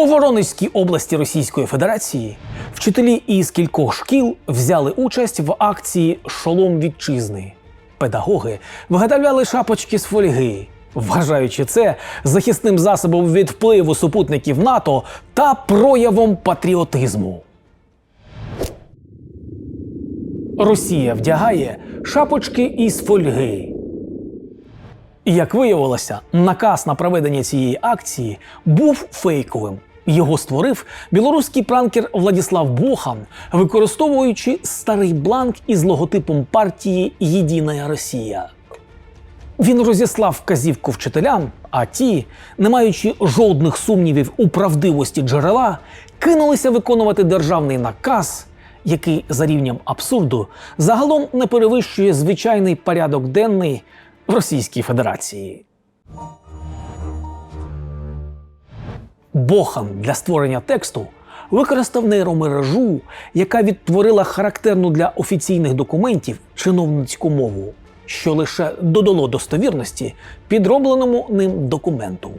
У Воронезькій області Російської Федерації вчителі із кількох шкіл взяли участь в акції Шолом вітчизни. Педагоги виготовляли шапочки з фольги, вважаючи це захисним засобом від впливу супутників НАТО та проявом патріотизму. Росія вдягає шапочки із фольги. Як виявилося, наказ на проведення цієї акції був фейковим. Його створив білоруський пранкер Владіслав Бохан, використовуючи старий бланк із логотипом партії Єдина Росія. Він розіслав вказівку вчителям, а ті, не маючи жодних сумнівів у правдивості джерела, кинулися виконувати державний наказ, який за рівнем абсурду загалом не перевищує звичайний порядок денний в Російській Федерації. Бохан для створення тексту використав нейромережу, яка відтворила характерну для офіційних документів чиновницьку мову, що лише додало достовірності підробленому ним документу.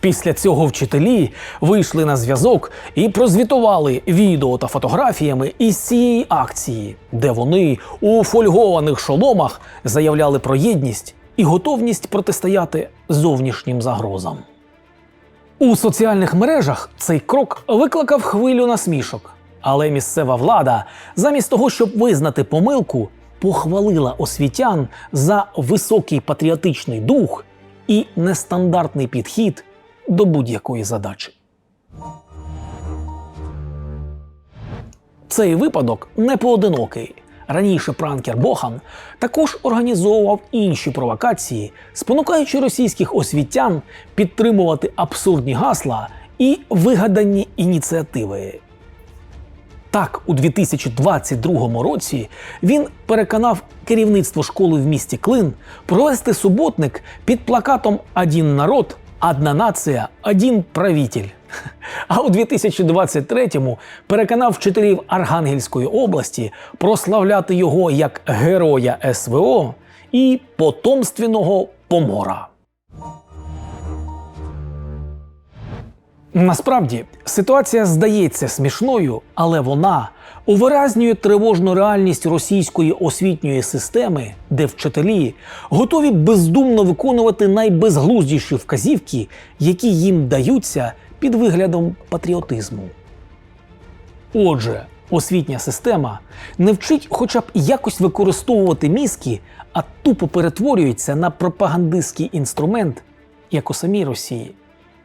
Після цього вчителі вийшли на зв'язок і прозвітували відео та фотографіями із цієї акції, де вони у фольгованих шоломах заявляли про єдність і готовність протистояти зовнішнім загрозам. У соціальних мережах цей крок викликав хвилю насмішок. Але місцева влада, замість того, щоб визнати помилку, похвалила освітян за високий патріотичний дух і нестандартний підхід до будь-якої задачі. Цей випадок не поодинокий. Раніше пранкер Бохан також організовував інші провокації, спонукаючи російських освітян підтримувати абсурдні гасла і вигадані ініціативи. Так, у 2022 році він переконав керівництво школи в місті Клин провести суботник під плакатом Один народ, одна нація, один правитель. А у 2023-му переконав вчителів Архангельської області прославляти його як героя СВО і потомственного помора. Насправді ситуація здається смішною, але вона увиразнює тривожну реальність російської освітньої системи, де вчителі готові бездумно виконувати найбезглуздіші вказівки, які їм даються під виглядом патріотизму. Отже, освітня система не вчить хоча б якось використовувати мізки, а тупо перетворюється на пропагандистський інструмент як у самій Росії,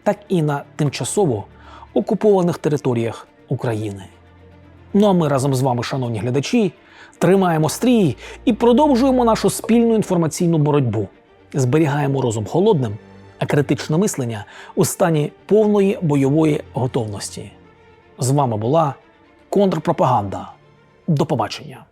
так і на тимчасово окупованих територіях України. Ну а ми разом з вами, шановні глядачі, тримаємо стрій і продовжуємо нашу спільну інформаційну боротьбу. Зберігаємо розум холодним, а критичне мислення у стані повної бойової готовності. З вами була контрпропаганда. До побачення.